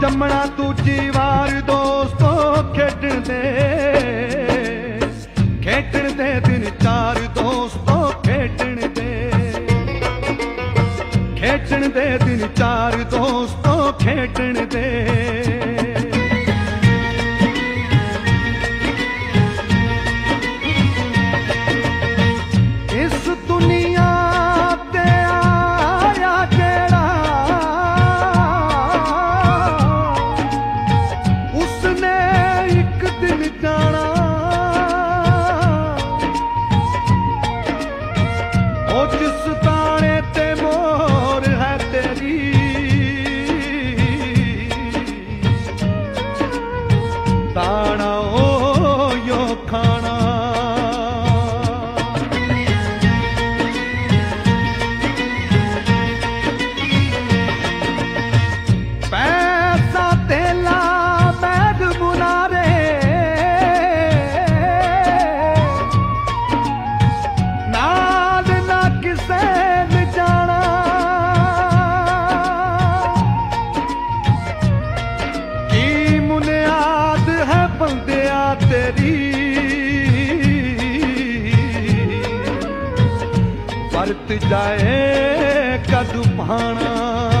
ਜੰਮਣਾ ਦੂਜੀ ਵਾਰ ਦੋਸਤੋ ਖੇਡਣ ਦੇ ਖੇਡਣ ਦੇ ਦਿਨ ਚਾਰ ਦੋਸਤੋ ਖੇਡਣ ਦੇ ਖੇਡਣ ਦੇ ਦਿਨ ਚਾਰ ਦੋਸਤੋ ਖੇਡਣ ਦੇ O ਤੇਰੀ। ਵਰਤ ਜਾਏ ਕਦੂ ਭਾਣਾ